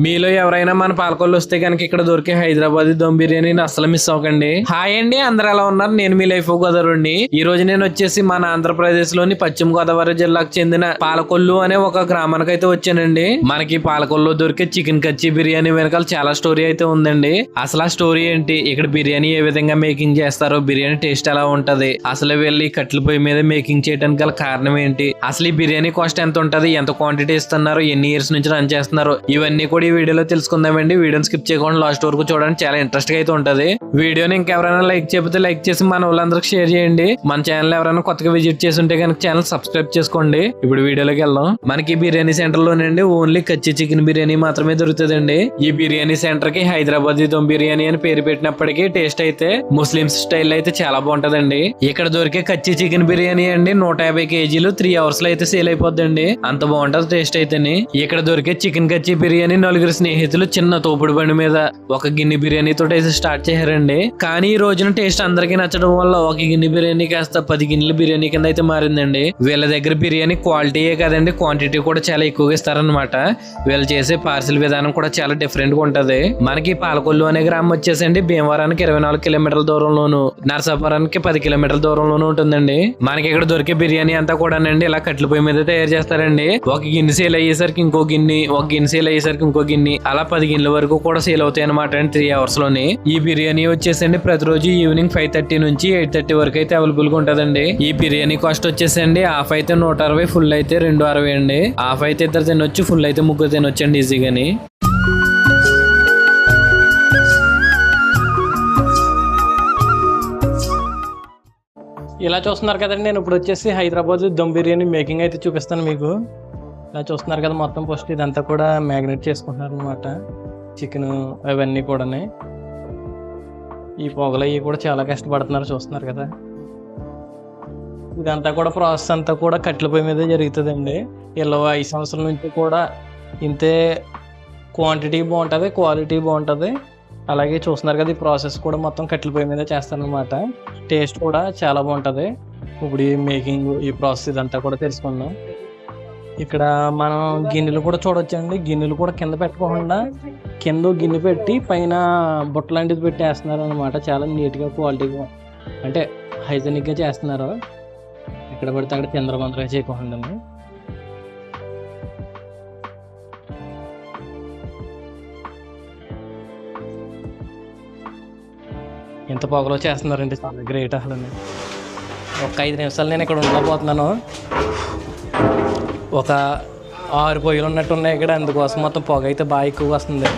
మీలో ఎవరైనా మన పాలకొల్లు వస్తే కనుక ఇక్కడ దొరికే హైదరాబాద్ దమ్ బిర్యానీని అసలు మిస్ అవ్వకండి. హాయ్ అండి అందరు ఎలా ఉన్నారు? నేను మీ లైఫ్ గోదావరి ఈ రోజు నేను వచ్చేసి మన ఆంధ్రప్రదేశ్లోని పశ్చిమ గోదావరి జిల్లాకు చెందిన పాలకొల్లు అనే ఒక గ్రామానికి అయితే వచ్చానండి. మనకి పాలకొల్లు దొరికే చికెన్ కచ్చి బిర్యానీ వెనకాల చాలా స్టోరీ అయితే ఉందండి. అసలు ఆ స్టోరీ ఏంటి? ఇక్కడ బిర్యానీ ఏ విధంగా మేకింగ్ చేస్తారో బిర్యానీ టేస్ట్ ఎలా ఉంటది? అసలు వెళ్ళి కట్ల పొయ్యి మీద మేకింగ్ చేయడానికి గల కారణం ఏంటి? అసలు ఈ బిర్యానీ కాస్ట్ ఎంత ఉంటది? ఎంత క్వాంటిటీ ఇస్తున్నారు? ఎన్ని ఇయర్స్ నుంచి రన్ చేస్తున్నారు? ఇవన్నీ కూడా ఈ వీడియోలో తెలుసుకుందామండి. వీడియోని స్కిప్ చేయకుండా లాస్ట్ వరకు చూడడానికి చాలా ఇంట్రెస్ట్గా అయితే ఉంటది. వీడియోని ఇంకెవరైనా లైక్ చెప్తే లైక్ చేసి మన వాళ్ళందరికి షేర్ చేయండి. మన ఛానల్ ఎవరైనా కొత్తగా విజిట్ చేసి ఉంటే కనుక ఛానల్ సబ్స్క్రైబ్ చేసుకోండి. ఇప్పుడు వీడియోలోకి వెళ్దాం. మనకి బిర్యానీ సెంటర్ లోనండి ఓన్లీ కచ్చి చికెన్ బిర్యానీ మాత్రమే దొరుకుతుందండి. ఈ బిర్యానీ సెంటర్కి హైదరాబాద్ దమ్ బిర్యానీ అని పేరు పెట్టినప్పటికీ టేస్ట్ అయితే ముస్లిమ్స్ స్టైల్ అయితే చాలా బాగుంటదండి. ఇక్కడ దొరికే కచ్చి చికెన్ బిర్యానీ అండి నూట యాభై కేజీలు త్రీ అవర్స్లో అయితే సేల్ అయిపోద్దండి. అంత బాగుంటది టేస్ట్ అయితేని. ఇక్కడ దొరికే చికెన్ కచ్చి బిర్యానీ నలుగురు స్నేహితులు చిన్న తోపుడు బండి మీద ఒక గిన్నె బిర్యానీతో అయితే స్టార్ట్ చేశారండి. కానీ ఈ రోజున టేస్ట్ అందరికీ నచ్చడం వల్ల ఒక గిన్నె బిర్యానీ కాస్త పది గిన్నెల బిర్యానీ కింద అయితే మారిందండి. వీళ్ళ దగ్గర బిర్యానీ క్వాలిటీయే కదండి క్వాంటిటీ కూడా చాలా ఎక్కువగా ఇస్తారనమాట వీళ్ళు చేసే పార్సిల్ విధానం కూడా చాలా డిఫరెంట్గా ఉంటది. మనకి పాలకొల్లు అనే గ్రామం వచ్చేసండి భీమవరానికి ఇరవై నాలుగు కిలోమీటర్ల దూరంలోను నరసాపురానికి పది కిలోమీటర్ల దూరంలోనూ ఉంటుందండి. మనకి ఇక్కడ దొరికే బిర్యానీ అంతా కూడానండి ఇలా కట్ల పొయ్యి మీద తయారు చేస్తారండి. ఒక గిన్నె సేల్ అయ్యేసరికి ఇంకో గిన్నె ఒక గిన్నె సేల్ అయ్యేసరికి ఇంకో గిన్నె అలా పది గిన్నెల వరకు కూడా సేల్ అవుతాయి అనమాట అండి త్రీ అవర్స్లోనే. ఈ బిర్యానీ వచ్చేసండి ప్రతిరోజు ఈవినింగ్ ఫైవ్ థర్టీ నుంచి ఎయిట్ థర్టీ వరకు అయితే అవైలబుల్గా ఉంటదండి. ఈ బిర్యానీ కాస్ట్ వచ్చేసండి హాఫ్ అయితే నూట అరవై ఫుల్ అయితే రెండు అరవై అండి. హాఫ్ అయితే ఇద్దరు తినొచ్చు ఫుల్ అయితే ముగ్గురు తినొచ్చండి ఈజీగాని ఇలా చూస్తున్నారు కదండి నేను ఇప్పుడు వచ్చేసి హైదరాబాద్ దమ్ బిర్యానీ మేకింగ్ అయితే చూపిస్తాను మీకు. ఇలా చూస్తున్నారు కదా మొత్తం ఫస్ట్ ఇదంతా కూడా మ్యాగ్నేట్ చేసుకుంటున్నారు అనమాట చికెన్ అవన్నీ కూడా ఈ పొగలు అవి కూడా చాలా కష్టపడుతున్నారు చూస్తున్నారు కదా. ఇదంతా కూడా ప్రాసెస్ అంతా కూడా కట్టెల పొయ్యి మీదే జరుగుతుందండి. ఇలా ఐదు సంవత్సరాల నుంచి కూడా ఇంతే క్వాంటిటీ బాగుంటుంది క్వాలిటీ బాగుంటుంది. అలాగే చూస్తున్నారు కదా ఈ ప్రాసెస్ కూడా మొత్తం కట్టెల పొయ్యి మీద చేస్తానమాట టేస్ట్ కూడా చాలా బాగుంటుంది. ఇప్పుడు ఈ మేకింగ్ ఈ ప్రాసెస్ ఇదంతా కూడా తెలుసుకుందాం. ఇక్కడ మనం గిన్నెలు కూడా చూడొచ్చండి. గిన్నెలు కూడా కింద పెట్టకుండా కింద గిన్నె పెట్టి పైన బుట్ట లాంటిది పెట్టి వేస్తున్నారు అనమాట చాలా నీట్గా క్వాలిటీగా అంటే హైజెనిక్గా చేస్తున్నారు. ఎక్కడ పడితే అక్కడ చంద్రమంత్రంగా చేయకుండా ఎంత పొగలో చేస్తున్నారండి చాలా గ్రేట్ అసలు. ఒక ఐదు నిమిషాలు నేను ఇక్కడ ఉండకపోతున్నాను ఒక ఆరు పొయ్యిలు ఉన్నట్టు ఉన్నాయి ఇక్కడ. అందుకోసం మొత్తం పొగ అయితే బాగా ఎక్కువగా వస్తుంది.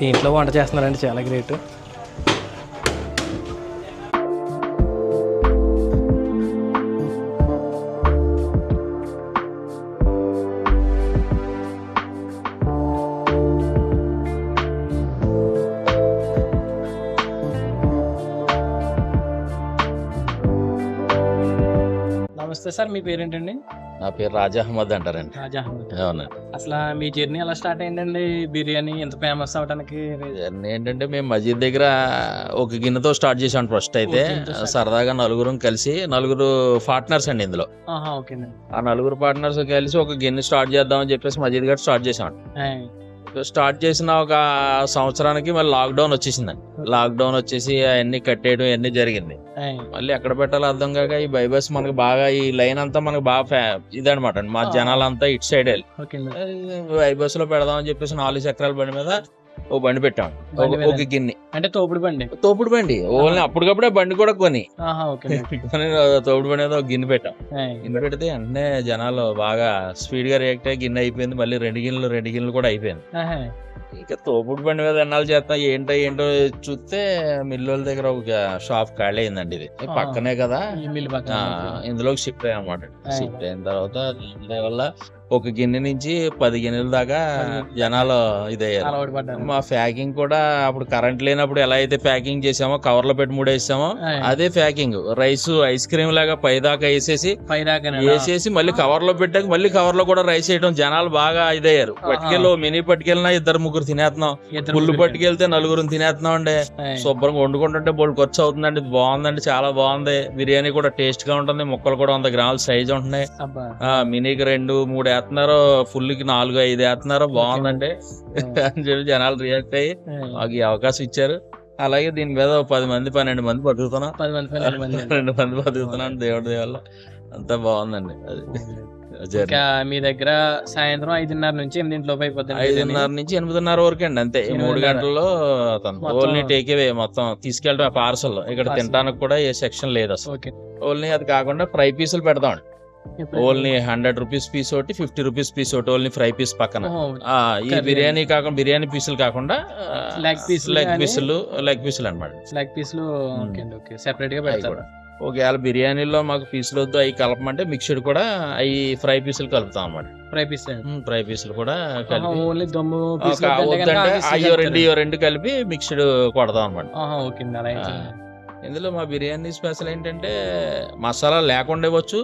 దీంట్లో వంట చేస్తున్నారండి చాలా గ్రేట్. సార్ మీ పేరేంటండి? నా పేరు రాజా అహ్మద్ అంటారండి. రాజా అహ్మద్. అవునండి అసలు మీ జర్నీ ఎలా స్టార్ట్ అయిందండి? బిర్యానీ ఎంత ఫేమస్ అవడానికి ఇవన్నీ ఏంటంటే మేము మజీద్ దగ్గర ఒక గిన్నెతో స్టార్ట్ చేసాం ఫస్ట్ అయితే. సరదాగా నలుగురం కలిసి నలుగురు పార్ట్నర్స్ అండి ఇందులో. ఓకేనండి. ఆ నలుగురు పార్ట్నర్స్ కలిసి ఒక గిన్నె స్టార్ట్ చేద్దామని చెప్పేసి మజీద్ గడ్ స్టార్ట్ చేసాం. స్టార్ట్ చేసిన ఒక సంవత్సరానికి మళ్ళీ లాక్డౌన్ వచ్చేసిందండి. లాక్డౌన్ వచ్చేసి అవన్నీ కట్టేయడం ఇవన్నీ జరిగింది. మళ్ళీ ఎక్కడ పెట్టాలో అర్థం కాక ఈ బైబస్ మనకి బాగా ఈ లైన్ అంతా మనకి బాగా ఇదనమాట మా. జనాలంతా ఇటు సైడ్. వెళ్ళి బైబస్లో పెడదామని చెప్పేసి నాలుగు చక్రాల బండి మీద ఓ బండి పెట్టాం. ఒక- గిన్నె. అంటే తోపుడు బండి. తోపుడు బండి. ఓన్లీ అప్పటికప్పుడే బండి కూడా కొని. తోపుడు బండి ఒక గిన్నె పెట్టాం. గిన్నె పెడితే వెంటనే జనాలు బాగా స్పీడ్గా రియాక్ట్ అయ్యి గిన్నె అయిపోయింది. మళ్ళీ రెండు గిన్నెలు రెండు గిన్నెలు కూడా అయిపోయింది. ఇక తోపుడు బండి మీద ఎన్నాళ్ళు చేస్తాం ఏంటో ఏంటో చూస్తే మిల్లుల దగ్గర ఒక షాప్ ఖాళీ అయిందండి ఇది. పక్కనే కదా. ఇందులోకి షిఫ్ట్ అయ్యాం అనమాట. షిఫ్ట్ అయిన తర్వాత వల్ల ఒక గిన్నె నుంచి పది గిన్నెల దాకా. జనాలు ఇదయ్యారు. మా ప్యాకింగ్ కూడా అప్పుడు కరెంట్ లేనప్పుడు ఎలా అయితే ప్యాకింగ్ చేసామో కవర్లో పెట్టి మూడేసామో. అదే ప్యాకింగ్. రైస్ ఐస్ క్రీమ్ లాగా పైదాకా వేసేసి పై దాకా వేసేసి మళ్ళీ కవర్లో పెట్టాక మళ్ళీ కవర్లో కూడా రైస్ వేయడం జనాలు బాగా ఇదయ్యారు. పట్టుకెళ్ళి మినీ పట్టుకెళ్ళినా ఇద్దరు ముగ్గురు తినేస్తున్నాం పుల్లు పట్టుకెళ్తే నలుగురు తినేస్తున్నాం అండి. శుభ్రంగా వండుకుంటుంటే బోల్డ్ ఖర్చు అవుతుందండి. బాగుందండి చాలా బాగుంది. బిర్యానీ కూడా టేస్ట్గా ఉంటుంది. ముక్కలు కూడా వంద గ్రాముల సైజ్ ఉంటున్నాయి. మినీకి రెండు మూడు వేస్తున్నారు ఫుల్కి నాలుగు ఐదు వేస్తున్నారు బాగుందండి. అని చెప్పి జనాలు రియాక్ట్ అయ్యి మాకు ఈ అవకాశం ఇచ్చారు. అలాగే దీని మీద పది మంది పన్నెండు మంది బతుకుతున్నాం. పది మంది పన్నెండు మంది రెండు మంది బతుకుతున్నాను దేవుడి దేవల్ల అంతా బాగుందండి అది. ఇంకా మీ దగ్గర సాయంత్రం ఐదున్నర నుంచి ఎనిమిదింటి లోపు అయిపోతుంది ఐదున్నర నుంచి ఎనిమిదిన్నర వరకు అండి అంతే. ఈ మూడు. గంటల్లో ఓన్లీ టేక్ అవే మొత్తం తీసుకెళ్ళడం పార్సల్ ఇక్కడ. తినడానికి కూడా ఏ సెక్షన్ లేదు అసలు. ఓన్లీ అది కాకుండా ఫ్రై పీసులు పెడతాం ఓన్లీ హండ్రెడ్ రూపీస్ పీస్ ఒకటి ఫిఫ్టీ రూపీస్ పీస్ ఒకటి ఓన్లీ ఫ్రై పీస్ పక్కన. ఈ. బిర్యానీ కాకుండా బిర్యానీ పీసులు కాకుండా Leg piece లు లెగ్ పీసులు లెగ్ పీసులు అనమాట లెగ్ పీస్లు ఓకే సెపరేట్గా పెడతారు. ఒకవేళ బిర్యానీలో మాకు పీసులు వద్దు అవి కలపమంటే మిక్స్డ్ కూడా అవి ఫ్రై పీసులు కలుపుతాం అన్నమాట. ఫ్రై పీస్ ఫ్రై పీసులు కూడా కలిపి ఓన్లీ దమ్ము అయ్యో రెండు ఇయో రెండు కలిపి మిక్స్డ్ కొడతాం అనమాట ఇందులో మా బిర్యానీ స్పెషల్ ఏంటంటే మసాలా లేకుండా ఇవ్వచ్చు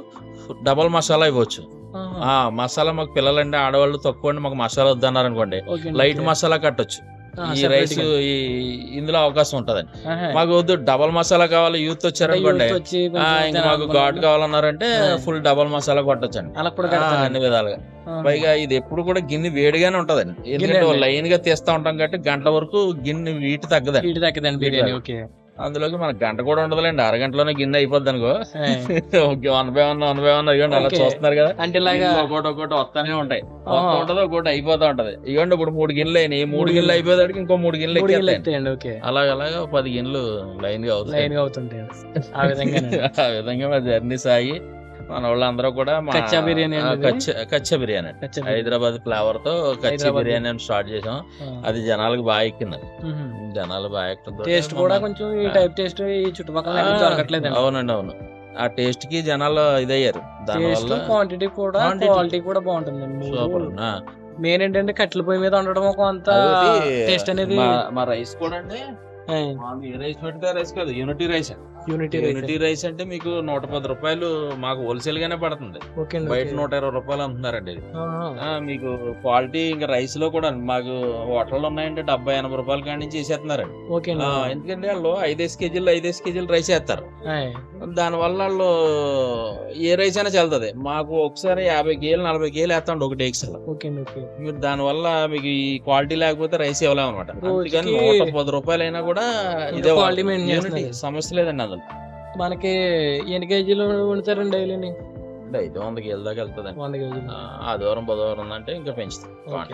డబల్ మసాలా ఇవ్వచ్చు మసాలా మాకు పిల్లలంటే ఆడవాళ్ళు తక్కువ అండి మాకు మసాలా వద్దన్నారు అనుకోండి లైట్. మసాలా కట్టొచ్చు ఈ రైస్. ఈ ఇందులో అవకాశం ఉంటదండి. మాకు వద్దు డబల్ మసాలా కావాలి యూత్ వచ్చారనుకోండి ఇంకా మాకు ఘాట్ కావాలన్నారంటే. ఫుల్ డబల్ మసాలా కొట్టొచ్చండి. అన్ని విధాలుగా. పైగా ఇది ఎప్పుడు కూడా గిన్నె వేడిగానే ఉంటదండి ఎందుకంటే. లైన్గా తీస్తా ఉంటాం కాబట్టి గంట వరకు గిన్నె వీటి తగ్గదండి తగ్గదండి బిర్యానీ ఓకే అందులోకి మనకు గంట కూడా ఉండదులేండి. అరగంటలోనే గిన్నె అయిపోద్ది అనుకో. Okay one by one one by one ఇవ్వండి అలా. చూస్తున్నారు కదా. అంటే ఒకటి ఒకటి వస్తానే ఉంటాయి. వస్తా ఉంటది ఒకటి అయిపోతా ఉంటది. ఇవ్వండి ఇప్పుడు మూడు గిన్నెలు అయినాయి. మూడు గిన్నెలు అయిపోయేదానికి ఇంకో మూడు గిన్నెలు అలాగ అలాగా పది గిన్నెలు లైన్గా అవుతాయి. లైన్గా అవుతుంటాయి ఆ విధంగా ఆ విధంగా మా జర్నీ సాగి మన వాళ్ళందరూ కూడా కచ్చా బిర్యానీ? కచ్చా బిర్యానీ. హైదరాబాద్ ఫ్లేవర్తో కచ్చా బిర్యానీ అని స్టార్ట్ చేసాం. అది జనాలకు బాగా ఎక్కింది. జనాలు బాగా ఎక్కడంతో టేస్ట్ కూడా కొంచెం ఈ టైప్ టేస్ట్ ఈ చుట్టుపక్కల ఎక్కడ దొరకట్లేదండి. అవునండి అవును. ఆ టేస్ట్కి జనాలు ఇదయ్యారు. దాని టేస్ట్ వల్ల క్వాంటిటీ కూడా. క్వాలిటీ కూడా బాగుంటుందండి సూపర్ మెయిన్ ఏంటంటే కట్టెల పొయ్యి మీద ఉండడం కొంత టేస్ట్ అనేది మా రైస్ కూడా అండి ఏ. రైస్ పెడితే రైస్ కాదు unity rice unity unity rice అంటే మీకు నూట పది రూపాయలు మాకు హోల్సేల్ గానే పడుతుంది. బయట నూట ఇరవై రూపాయలు అమ్ముతున్నారండి ఆ, మీకు క్వాలిటీ ఇంకా రైస్లో కూడా మాకు హోటల్ ఉన్నాయంటే డెబ్బై ఎనభై రూపాయల కాడి నుంచి వేసేస్తున్నారండి ఎందుకంటే వాళ్ళు ఐదేసి కేజీలు ఐదేసి కేజీలు రైస్ వేస్తారు. దాని వల్ల వాళ్ళు ఏ రైస్ అయినా చెల్తుంది మాకు ఒకసారి యాభై కేజీలు నలభై కేజీలు వేస్తాండి ఒకటి ఎక్సల్ మీరు దాని వల్ల మీకు ఈ క్వాలిటీ లేకపోతే రైస్ ఇవ్వలేము అనమాట అందుకని నూట పది రూపాయలు అయినా కూడా ఇదే quality maintain Unity, చేస్తున్నారు. సమస్య లేదండి అందులో మనకి ఎన్ని కేజీలు వండుతారండి డైలీని ఐదు వంద కేజీల దాకా వెళ్తుందండి. వంద కేజీలు. ఆ, ఆదివారం బుధవారం ఉందంటే ఇంకా పెంచుతాం.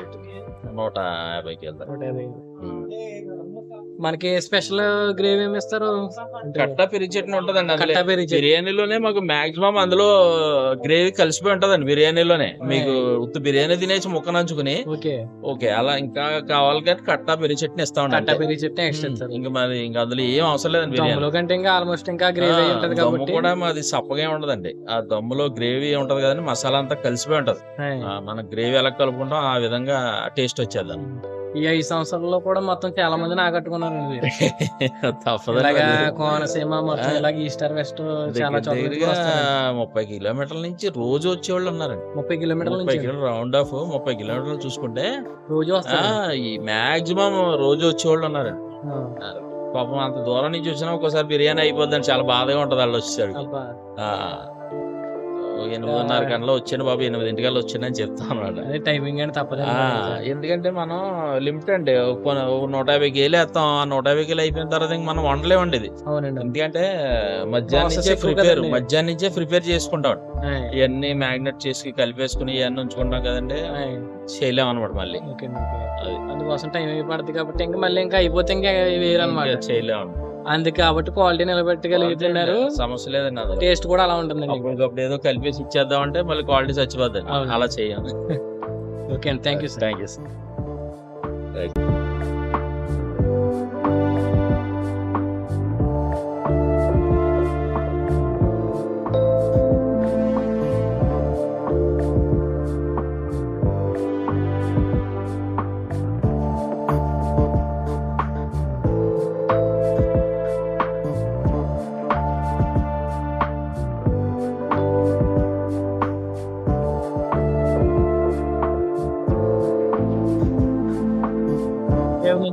నూట యాభై కేజీల దాకా. మనకి స్పెషల్ గ్రేవీ ఏమి ఇస్తారు? కట్టా పెరిగి చట్నీ ఉంటదండి కట్టా పెరిగి. బిర్యానీలోనే మాకు మాక్సిమం అందులో గ్రేవీ కలిసిపోయి ఉంటదండి బిర్యానీలోనే. మీకు ఉత్త బిర్యానీ తినేసి ముక్క నంచుకుని ఓకే. ఓకే అలా ఇంకా కావాలి కానీ కట్టా పెరిగి చట్నీ ఇస్తా కట్టా ఉండండి పెరిగి చట్నీ ఎక్స్ట్రా ఇంకా మరి ఇంకా అందులో ఏం అవసరం లేదండి బిర్యానీ. దమ్ములో కంటే ఇంకా ఆల్మోస్ట్ ఇంకా గ్రేవీ ఉంటది కాబట్టి. కూడా మాది సప్పగా ఉండదండి. ఆ దమ్ములో గ్రేవీ ఉంటది కదండి మసాలా అంతా కలిసిపోయి ఉంటది. మన గ్రేవీ ఎలా కలుపుకుంటాం ఆ విధంగా టేస్ట్ వచ్చేది ఈ ఐదు సంవత్సరాల్లో కూడా మొత్తం చాలా మందిని ఆకట్టుకున్నారండి మీరు. తప్పదు ఇలాగా కోనసీమ మొత్తం ఇలాగ ఈస్టర్ వెస్ట్ చాలా చోట్ల. ముప్పై కిలోమీటర్ల నుంచి రోజు వచ్చేవాళ్ళు ఉన్నారండి. ముప్పై కిలోమీటర్ల నుంచి. రౌండ్ ఆఫ్ ముప్పై కిలోమీటర్లు చూసుకుంటే రోజు ఈ మాక్సిమం రోజు వచ్చేవాళ్ళు ఉన్నారండి. పాపం అంత దూరం నుంచి వచ్చినా ఒక్కోసారి బిర్యానీ అయిపోద్దని చాలా బాధగా ఉంటది వాళ్ళు ఓ ఎనిమిదిన్నర గంటలో వచ్చాను బాబు ఎనిమిదింటికల్లా వచ్చానని చెప్తా అన్నమాట అదే టైమింగ్ అని తప్పదు ఎందుకంటే మనం లిమిట్ అండి నూట యాభై కేలు వేస్తాం ఆ నూట యాభై కేలు అయిపోయిన తర్వాత ఇంక మనం వండలేమండి ఇది. అవునండి. ఎందుకంటే మధ్యాహ్నం నుంచే ప్రిపేర్. మధ్యాహ్నం నుంచే ప్రిపేర్ చేసుకుంటాం. ఇవన్నీ మ్యాగ్నెట్ చేసి కలిపేసుకుని ఇవన్నీ ఉంచుకుంటాం కదండి. ఆయ్. చేయలేం అనమాట మళ్ళీ. అందుకోసం టైం పడుతుంది కాబట్టి ఇంకా మళ్ళీ ఇంకా అయిపోతే ఇంకా వేరనమాట ఇంకా చేయలేం అందుకే కాబట్టి క్వాలిటీ నిలబెట్టగలుగుతున్నారు. సమస్య లేదండి టేస్ట్ కూడా అలా ఉంటుందండి. అప్పటికప్పుడు ఏదో కలిపేసి ఇచ్చేద్దాం అంటే మళ్ళీ క్వాలిటీ చచ్చిపోద్ది. అలా చేయం. ఓకే అండి. Thank you sir thank you sir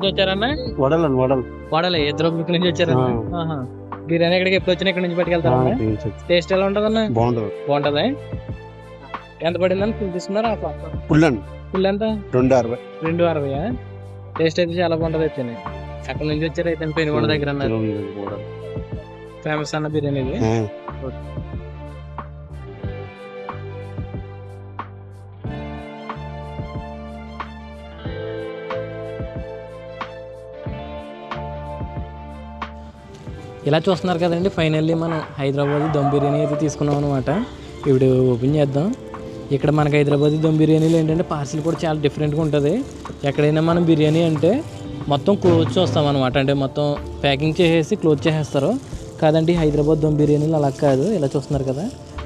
నుంచి వచ్చారన్నా? వడలు వాడాలి. ఇద్దరు ముక్కు నుంచి వచ్చారన్నా? ఆహా. బిర్యానీ ఎక్కడికి ఎప్పుడు వచ్చినా ఇక్కడ నుంచి పట్టుకెళ్తారన్నా టేస్ట్ ఎలా ఉంటదన్నా? బాగుంటది. బాగుంటదా? ఎంత పడిందని ఫుల్ తీసుకున్నారా? పుల్లండి ఫుల్ ఎంత? రెండు అరవై. రెండు అరవై టేస్ట్ అయితే చాలా బాగుంటది అయితే అక్కడ నుంచి వచ్చారు అయితే పెనుగొండ దగ్గర అన్నారు. ఫేమస్ అన్న బిర్యానీ ఇది. ఇలా చూస్తున్నారు కదండి ఫైనల్లీ మనం హైదరాబాద్ దమ్ బిర్యానీ అయితే తీసుకున్నాం అనమాట ఇప్పుడు ఓపెన్ చేద్దాం. ఇక్కడ మనకి హైదరాబాద్ దమ్ బిర్యానీలు ఏంటంటే పార్సిల్ కూడా చాలా డిఫరెంట్గా ఉంటుంది. ఎక్కడైనా మనం బిర్యానీ అంటే మొత్తం క్లోజ్ చూస్తాం అనమాట అంటే మొత్తం ప్యాకింగ్ చేసేసి క్లోజ్ చేసేస్తారు. కాదండి హైదరాబాద్ దమ్ బిర్యానీలు అలా కాదు. ఇలా చూస్తున్నారు కదా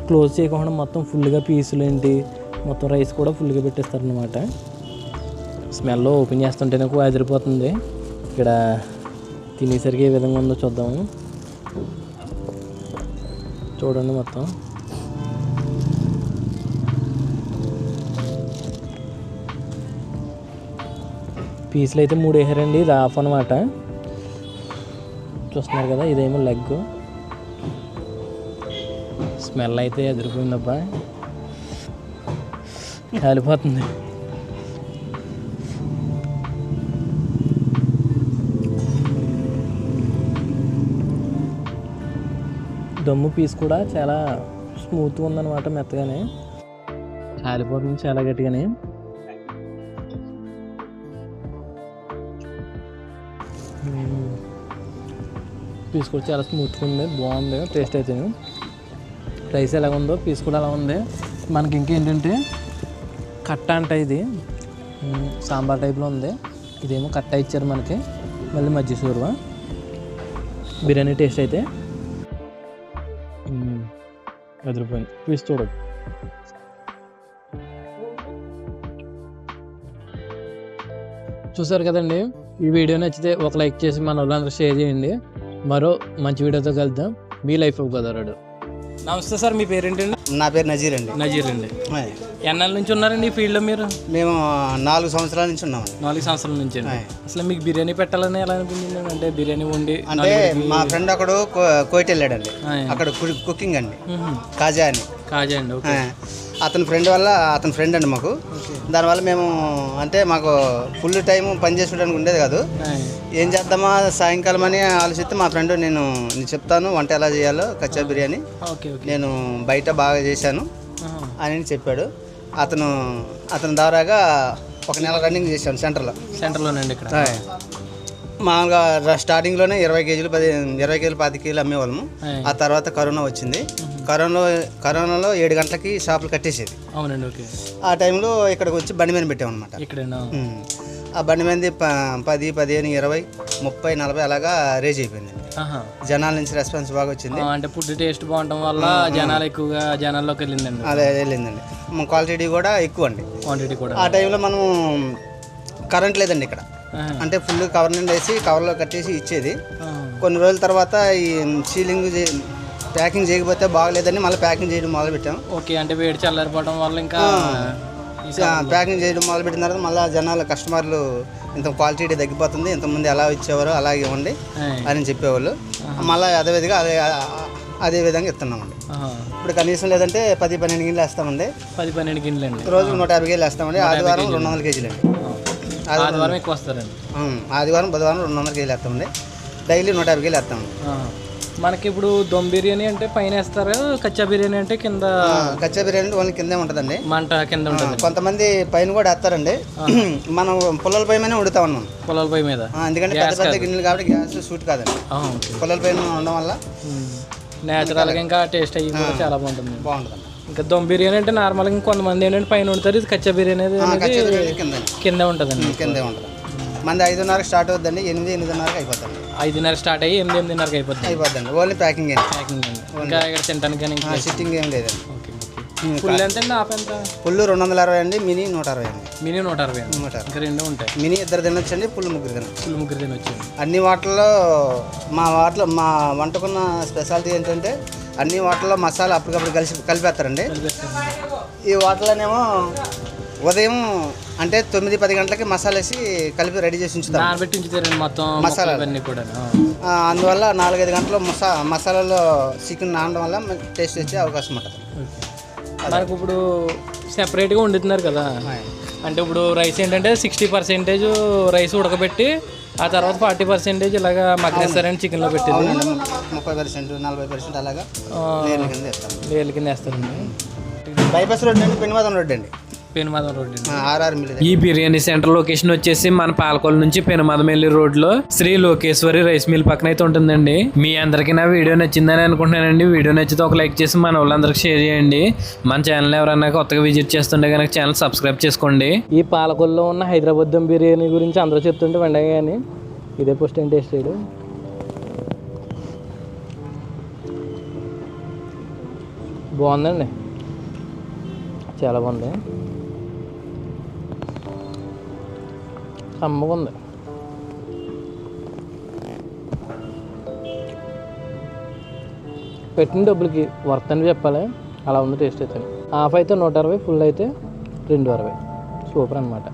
క్లోజ్ చేయకుండా మొత్తం ఫుల్గా పీసులు ఏంటి మొత్తం రైస్ కూడా ఫుల్గా పెట్టేస్తారనమాట స్మెల్ ఓపెన్ చేస్తుంటే నాకు అదిరిపోతుంది. ఇక్కడ తినేసరికి ఏ విధంగా ఉందో చూద్దాము. చూడండి మొత్తం. పీసులు అయితే మూడు వేసారండి ఇది హాఫ్ అనమాట చూస్తున్నారు కదా ఇదేమో లెగ్ స్మెల్ అయితే ఎదిరిపోయిందబ్బా. కాలిపోతుంది. దమ్ము పీస్ కూడా చాలా స్మూత్గా ఉందన్నమాట మెత్తగానే. కాలిపోతుంది చాలా గట్టిగానే. Hmm. పీస్ కూడా చాలా స్మూత్గా ఉంది బాగుంది టేస్ట్ అయితే. రైస్ ఎలా ఉందో పీస్ కూడా అలా ఉంది. మనకి ఇంకేంటంటే కట్ట అంట ఇది. Hmm, సాంబార్ టైప్లో ఉంది. ఇదేమో కట్ట ఇచ్చారు మనకి. మళ్ళీ మజ్జి సూర్వ బిర్యానీ టేస్ట్ అయితే. అదిరిపోయింది పీస్ చూడదు చూసారు కదండి ఈ వీడియో నచ్చితే ఒక లైక్ చేసి మన వాళ్ళందరూ షేర్ చేయండి. మరో మంచి వీడియోతో కలుద్దాం. మీ లైఫ్ గదరాడు నమస్తే సార్ మీ పేరేంటండి నా పేరు నజీర్ అండి. నజీర్ అండి. ఆయ్. ఎన్నాళ్ళ నుంచి ఉన్నారండి ఈ ఫీల్డ్లో మీరు? మేము నాలుగు సంవత్సరాల నుంచి ఉన్నామండి. నాలుగు సంవత్సరాల నుంచి అండి. ఆయ్. అసలు మీకు బిర్యానీ పెట్టాలని ఎలా అనిపించింది అంటే బిర్యానీ వండి అంటే మా ఫ్రెండ్ ఒకడు కో- కోయిట్ వెళ్ళాడండి. ఆయ్. అక్కడ కుకింగ్ అండి. మ్మ్. కాజా అని. కాజా అండి ఓకే. అతని ఫ్రెండ్ వల్ల అతని ఫ్రెండ్ అండి మాకు. దానివల్ల మేము అంటే మాకు ఫుల్ టైం పని చేసుకోవడానికి ఉండేది కాదు. ఏం చేద్దామా సాయంకాలం అని ఆలోచిస్తే మా ఫ్రెండ్ నేను నేను చెప్తాను వంట ఎలా చేయాలో కచ్చా బిర్యానీ నేను బయట బాగా చేశాను. అని చెప్పాడు. అతను అతని ద్వారాగా ఒక నెల రన్నింగ్ చేశాను సెంటర్లో. సెంటర్లోనండి ఇక్కడ. మామూలుగా స్టార్టింగ్లోనే ఇరవై కేజీలు పది ఇరవై కేజీలు పది కేజీలు అమ్మేవాళ్ళము. ఆ తర్వాత కరోనా వచ్చింది. కరోనా కరోనాలో ఏడు గంటలకి షాపులు కట్టేసేది. అవునండి ఓకే. ఆ టైంలో ఇక్కడికి వచ్చి బండి మీద పెట్టామన్నమాట ఇక్కడేనా. ఆ బండి మీద పది పదిహేను ఇరవై ముప్పై నలభై అలాగా రేజ్ అయిపోయింది. జనాల నుంచి రెస్పాన్స్ బాగా వచ్చింది. అంటే ఫుడ్ టేస్ట్ బాగుండటం వల్ల జనాలు ఎక్కువగా జనాల్లోకి వెళ్ళిందండి. అలా వెళ్ళిందండి. క్వాలిటీ కూడా ఎక్కువ అండి క్వాంటిటీ కూడా. ఆ టైంలో మనం కరెంట్ లేదండి ఇక్కడ. అంటే ఫుల్ కవర్ నుండి వేసి కవర్లో కట్టేసి ఇచ్చేది. కొన్ని రోజుల తర్వాత ఈ సీలింగ్ ప్యాకింగ్ చేయకపోతే బాగలేదని మళ్ళీ ప్యాకింగ్ చేయడం మొదలు పెట్టాం ఓకే అంటే వేడి చల్లారిపోవడం వల్ల ఇంకా ప్యాకింగ్ చేయడం మొదలు పెట్టిన తర్వాత మళ్ళీ జనాలు కస్టమర్లు ఇంత క్వాలిటీ తగ్గిపోతుంది ఇంతకుముందు ఎలా ఇచ్చేవారో అలాగే ఇవ్వండి. అని చెప్పేవాళ్ళు. మళ్ళీ అదే విధంగా అదే అదే విధంగా ఇస్తున్నామండి. ఇప్పుడు కనీసం లేదంటే పది పన్నెండు గిన్నెలు వేస్తామండి. పది పన్నెండు గిన్నెలు అండి రోజు నూట యాభై కేజీలు వేస్తామండి. ఆదివారం రెండు వందల కేజీలు అండి ఆదివారం ఎక్కువ వస్తారండి. ఆదివారం బుధవారం రెండు వందల కేజీలు వేస్తామండి. డైలీ నూట యాభై కేజీలు వేస్తామండి. మనకి ఇప్పుడు దమ్ బిర్యానీ అంటే పైన వేస్తారు? కచ్చా బిర్యానీ అంటే కింద కచ్చా బిర్యానీ ఓన్లీ కిందే ఉంటుందండి. మంట కింద ఉంటుంది. కొంతమంది పైన కూడా వేస్తారండి. మనం పుల్లల పై మీద ఉడుతా ఉన్నాం పొలాల పై మీద? ఎందుకంటే పెద్ద పెద్ద గిన్నెలు కాబట్టి గ్యాస్ సూట్ కాదండి. పుల్లల పైన ఉండడం వల్ల నేచురల్గా ఇంకా టేస్ట్ అయ్యి కూడా చాలా బాగుంటుంది. బాగుంటుందండి. ఇంకా దమ్ బిర్యానీ అంటే నార్మల్గా ఇంకొంతమంది ఏంటంటే పైన ఉంటారు ఇది కచ్చా బిర్యానీ అనేది కింద ఉంటుందండి. కిందే ఉంటుంది. మంది ఐదున్నరకు స్టార్ట్ అవుతుందండి ఎనిమిది ఎనిమిదిన్నరకు అయిపోతుంది ఐదున్నర స్టార్ట్ అయ్యి ఎనిమిది ఎనిమిదిన్నరకు అయిపోతుంది అయిపోద్దండి. ఓన్లీ ప్యాకింగ్ అండి ప్యాకింగ్ అండి ఇంకా ఇక్కడ తినడానికి కానీ సిట్టింగ్ ఏం లేదండి. ఫుల్ ఎంత అండి? హాఫ్ ఎంత? పుల్లు రెండు వందల అరవై అండి మినీ నూట అరవై అండి. మినీ నూట అరవై అండి. నూట అరవై. ఇంకా రెండు ఉంటాయి. మినీ ఇద్దరు తినొచ్చండి పుల్లు ముగ్గురు తినొచ్చు. ఫుల్ ముగ్గురు తినొచ్చింది అన్ని వాటిల్లో మా వాటిలో మా వంటకున్న స్పెషాలిటీ ఏంటంటే అన్ని వాటిల్లో మసాలా అప్పటికప్పుడు కలిసి కలిపేస్తారండి. ఈ వాటిలోనేమో ఉదయం అంటే తొమ్మిది పది గంటలకి మసాలా వేసి కలిపి రెడీ చేసి ఉంచుతాం. మొత్తం ఇవన్నీ కూడా. అందువల్ల నాలుగైదు గంటలు మసా మసాలాలో చికెన్ నానడం వల్ల టేస్ట్ వచ్చే అవకాశం ఉంటుంది. మనకు ఇప్పుడు సెపరేట్గా వండుతున్నారు కదా. అంటే ఇప్పుడు రైస్ ఏంటంటే సిక్స్టీ పర్సెంటేజ్ రైస్ ఉడకబెట్టి ఆ తర్వాత ఫార్టీ పర్సెంటేజ్ ఇలాగా మగ్గేస్తారండి చికెన్లో పెట్టేది. ముప్పై పర్సెంట్ నలభై పర్సెంట్ అలాగా లేయర్ల కింద వేలు కింద వేస్తారండి. బైపాస్ రోడ్ అండి పెనుమాదం రోడ్ అండి. పెనుమాదం రోడ్డు ఆర్ఆర్ మిల్ ఈ బిర్యానీ సెంటర్ లొకేషన్ వచ్చేసి మన పాలకొల నుంచి పెనుమదమెల్లి రోడ్లో శ్రీ లోకేశ్వరి రైస్ మిల్ పక్కన అయితే ఉంటుందండి. మీ అందరికీ నా వీడియో నచ్చిందని అనుకుంటున్నానండి. వీడియో నచ్చితే ఒక లైక్ చేసి మన వాళ్ళందరికీ షేర్ చేయండి. మన ఛానల్ ఎవరన్నా కొత్తగా విజిట్ చేస్తుంటే కనుక ఛానల్ సబ్స్క్రైబ్ చేసుకోండి. ఈ పాలకొల్లో ఉన్న హైదరాబాద్ దమ్ బిర్యానీ గురించి అందరూ చెప్తుంటే వెండగా కానీ ఇదే పోస్ట్ ఏం టేస్ట్ చేయడు. బాగుందండి. చాలా బాగుంది. ఉంది పెట్టిన డబ్బులకి వర్త్ అని చెప్పాలి. అలా ఉంది టేస్ట్ అయితే. హాఫ్ అయితే నూట అరవై ఫుల్ అయితే రెండు అరవై. సూపర్ అనమాట